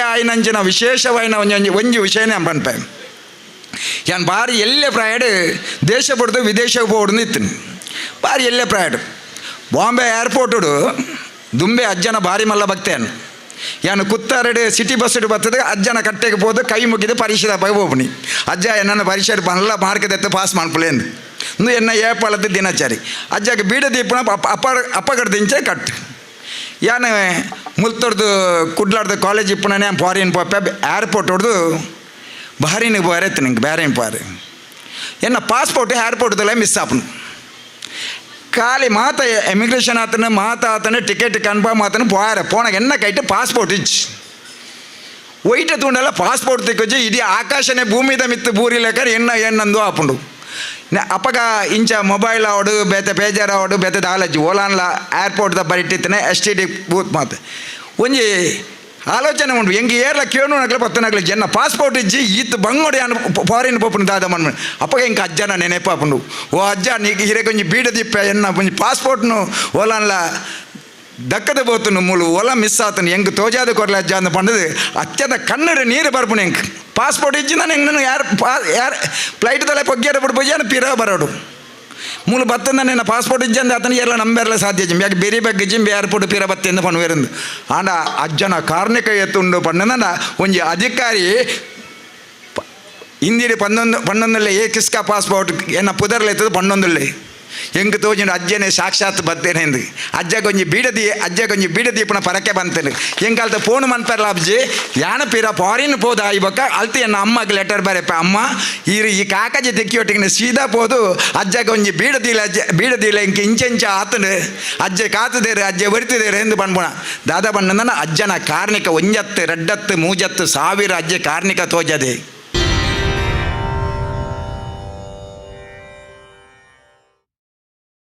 ಅಂಚಿನ ವಿಶೇಷವಾಯಿನ ಒಂಜಿ ಒಂಜಿ ವಿಷಯನೇ ಪನ್ಪೆ ಯಾನ್ ಬಾರಿ ಎಲ್ಲ ಪ್ರಾಯಡ್ ದೇಶ ಬಿಡ್ದು ವಿದೇಶ ಹೋಗ್ದು ಇತ್ತು ಬಾರಿ ಎಲ್ಲ ಪ್ರಾಯಡ್. ಬಾಂಬೆ ಏರ್ಪೋರ್ಟುಡು ದುಂಬೆ ಅಜ್ಜನ ಬಾರಿ ಮಲ್ಲ ಭಕ್ತೇನು ಯಾನು ಕುತ್ತಾರೆಡ್ ಸಿಟಿ ಬಸ್ ಬರ್ತದೆ ಅಜ್ಜನ ಕಟ್ಟೆಗೆ ಹೋದು ಕೈ ಮುಗಿದು ಪರೀಕ್ಷೆ ಪೈ ಹೋಗ್ನಿ ಅಜ್ಜ ಎನ್ನ ಪರೀಕ್ಷೆ ಬಲ್ಲ ಮಾರ್ಕ್ ಎತ್ತ ಪಾಸ್ ಮಾಡ್ಪಲೇನು ಇಂದು ಎನ್ನ ಏಪಾಳದ ದಿನಚರಿ. ಅಜ್ಜಗೆ ಬೀಡ ದೀಪನ ಅಪ್ಪ ಅಪ್ಪ ಕಟ್ ಯಾನೆ ಮುಲ್ತೊಡ್ದು ಕುಡ್ಲಾಡ್ದು ಕಾಲೇಜ್ ಇಪ್ಪಣನೆ ಫಾರಿನ್ ಪಾಪ ಏರ್ಪೋರ್ಟ್ ಹೊಡೆದು ಬಹರಿನಿಗೆ ಬಾರೈತೆ ನಿಂಗೆ ಬೇರೆನ್ ಪಾರಿ ಏನ ಪಾಸ್ಪೋರ್ಟ್ ಏರ್ಪೋರ್ಟ್ದಲ್ಲ ಮಿಸ್ ಆಪನು. ಖಾಲಿ ಮಾತ ಎಮಿಗ್ರೇಷನ್ ಆತನ, ಮಾತ ಆತನ ಟಿಕೆಟ್ ಕನ್ಫರ್ಮ್ ಆತನ போற போன என்ன ಪಾಸ್ಪೋರ್ಟ್ பாஸ்போர்ட் இச்சு ஒயிட்ட ಪಾಸ್ಪೋರ್ಟ್ பாஸ்போர்ட் திக்கொச்சு இது ஆகாஷனே ಮಿತ್ತು மித்து பூரிலக்கர் என்ன என்னந்தோ அப்புண்டு ಅಪ್ಪಗ ಇಂಚ ಮೊಬೈಲ್ ಆವಡು, ಬೇತೆ ಪೇಜರ್ ಆವಡು, ಬೇತೆ ದಾಲಜ್ಜಿ ಓಲಾನ್ಲ ಏರ್ಪೋರ್ಟ್ದ ಬರಿಟ್ಟಿತ್ತನೆ ಎಸ್ ಟಿ ಡಿ ಬೂತ್ ಮಾತು. ಒಂಜಿ ಆಲೋಚನೆ ಉಂಟು. ಎಂಗೆ ಏರ್ಲ ಕೇಳುವಾಗಲೇ ಪತ್ತನಾಗಲಿ ಜನ ಪಾಸ್ಪೋರ್ಟ್ ಇಜ್ಜಿ, ಈತ ಬಂಗೋಡಿ ಅನ್ ಫಾರಿನ್ ಪೋಪುನ ದಾದ ಮಣ್ಣ ಅಪ್ಪಗೆ ಇಂಕ ಅಜ್ಜನ ನೆನೆಪಾಪುಂಡು. ಓ ಅಜ್ಜ, ನೀಗೆ ಕೊಂಚ ಬೀಡ ದಿಪ್ಪ ಎನ್ನ ಒಂಜಿ ಪಾಸ್ಪೋರ್ಟ್ನು ಓಲಾನ್ಲ ದಕ್ಕದ ಬೋತನು ಮುಳು. ಒಲ ಮಿಸ್ ಆತನು ಹೆಂಗೆ ತೋಜಾದ ಕೊರಲೆ ಅಜ್ಜ ಅಂತ ಪಂಡದು ಅಚ್ಚದ ಕನ್ನಡ ನೀರು ಬರ್ಪುಣೆ ಹೆಂಗೆ. ಪಾಸ್ಪೋರ್ಟ್ ಇಚ್ಚಿನ ನಾನು ಹೆಂಗೆ ಯಾರು ಪಾ ಯಾರು ಫ್ಲೈಟ್ ತಲೆ ಪೊಗ್ಗ್ಯಾರ ಬಿಡ್ಬೋದು ಏನು ಪಿರ ಬರೋಡು? ಮೂಲ ಬತ್ತಂದ ನಿನ್ನ ಪಾಸ್ಪೋರ್ಟ್ ಇಜ್ಜಂದ ಅತನ ಎಲ್ಲ ನಂಬರ್ಲ ಸಾಧ್ಯ ಜಿಮ್ ಯಾಕೆ ಬೇರೆ ಬಗ್ಗೆ ಜಿಮ್ ಏರ್ಪೋರ್ಟ್ ಪಿರ ಬತ್ತೆಂದು ಪಣವೇರಂದು ಆಂಡ ಅಜ್ಜನ ಕಾರ್ಣಿಕ ಎತ್ತುಂಡು ಪಣ್ಣನ ಒಂಜಿ ಅಧಿಕಾರಿ ಇಂದಿಡಿ ಪನ್ನೊಂದು ಪನ್ನೊಂದಲ್ಲೇ ಏ ಕಿಸ್ಕಾ ಪಾಸ್ಪೋರ್ಟ್ ಏನ ಪುದರ್ಲೆ ಎತ್ತದು ಪನ್ನೊಂದಲ್ಲೇ. ಹೆಂಗೆ ತೋಜುಂಡು ಅಜ್ಜನೇ ಸಾಕ್ಷಾತ್ ಬರ್ತೇನೆ ಎಂದು ಅಜ್ಜ ಕೊಂಜಿ ಬೀಡದಿ, ಅಜ್ಜ ಕೊಂಜಿ ಬೀಡದೀಪನ ಪರಕ್ಕೆ ಬಂತೇನೆ. ಹೆಂಗಾಲ್ತ ಫೋನ್ ಮನ್ಪರ್ಲ ಅಬ್ಜಿ ಯಾನ ಪೀರ ಫಾರಿನ್ ಪೋದ ಆಯ್ಬಕ್ಕ ಅಲ್ತಿ ಎನ್ನ ಅಮ್ಮಗೆ ಲೆಟರ್ ಬರೆಪ ಅಮ್ಮ ಈ ಈ ಕಾಕಜಿ ತೆಕ್ಕಿಯೊಟ್ಟಿಗೆ ಸೀದಾ ಪೋದು, ಅಜ್ಜ ಕೊಂಜಿ ಬೀಡದಿಲ್ಲ, ಅಜ್ಜ ಬೀಡದಿಲ್ಲ ಇಂಕ ಇಂಚೆಂಚ ಆತನು. ಅಜ್ಜೆ ಕಾತದೇರು, ಅಜ್ಜೆ ಬರಿತಿದೇರು ಎಂದು ಬಂದ್ಬೋಣ ದಾದಾ ಬಣ್ಣ ಅಜ್ಜನ ಕಾರ್ಣಿಕ ಒಂಜತ್ತು ರೆಡ್ಡತ್ತು ಮೂಜತ್ತು ಸಾವಿರ ಅಜ್ಜೆ ಕಾರ್ಣಿಕ ತೋಜದೆ.